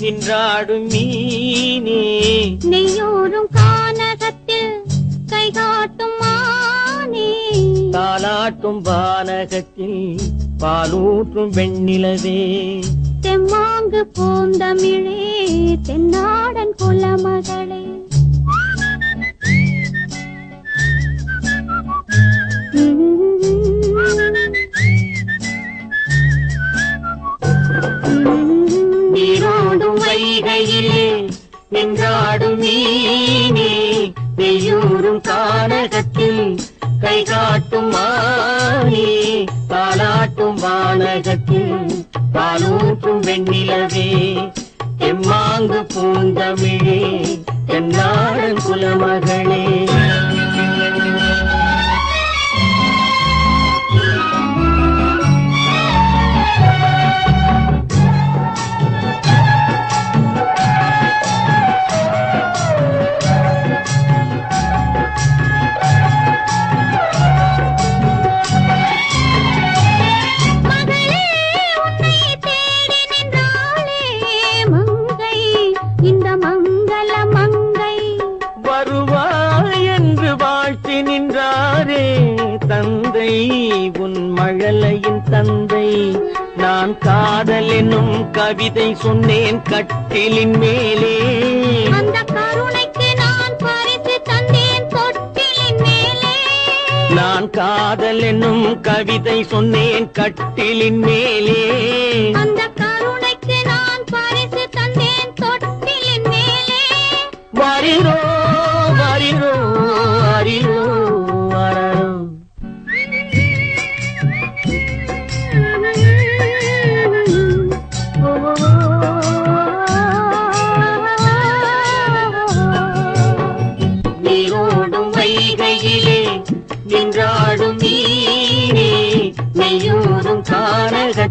நின்றாடும் மீனே. நெய்யோரும் கானகத்தில் கை காட்டும் மானே தாலாட்டும் வானகத்தில் பாலூற்றும் வெண்ணிலவே. தெம்மாங்கு பூந்தமிழே தென்னாடன் நின்றாடும் நெய்யூரும் கானகத்தில் கை காட்டும் மானே தாலாட்டும் வானகத்தில் பாலூட்டும் வெண்ணிலவே. எம்மாங்கு பூந்தமிழே தென்னாடன் குலமகளே. வாழ்த்தி நின்றாரே தந்தை உன் மழலையின் தந்தை. நான் காதல் என்னும் கவிதை சொன்னேன் கட்டிலின் மேலே. அந்த கருணைக்கு நான் பரிசு தந்தேன் தொட்டிலின் மேலே. நான் காதல் என்னும் கவிதை சொன்னேன் கட்டிலின் மேலே. அந்த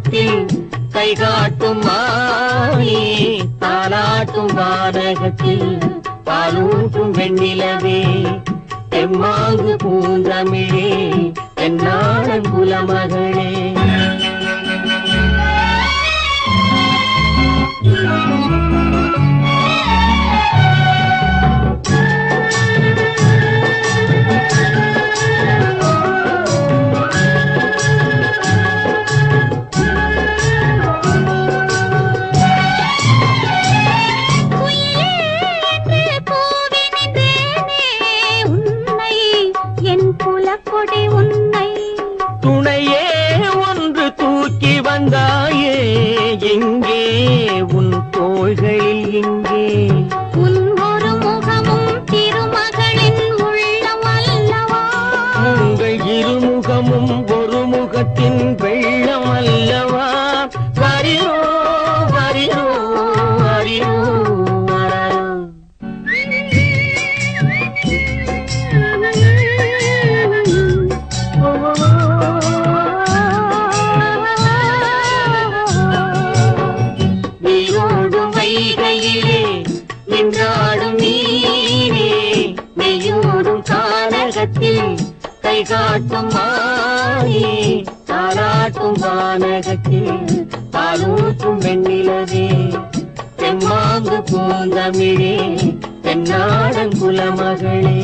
கானகத்தில் கை காட்டும் மானே தாளாட்டும் வானகத்தில் பாலூட்டும் வெண்ணிலவே. தெம்மாங்கு பூந்தமிழே என்னாடன் குலமகள் எங்கே உன் தோள்களில் இங்கே. வானகத்தில் கை காட்டும் மானே தாராட்டும் வானகத்தில் பாலூற்றும் வெண்ணிலவே. தெம்மாங்கு பூந்தமிழே தென்னாடன் குலமகளே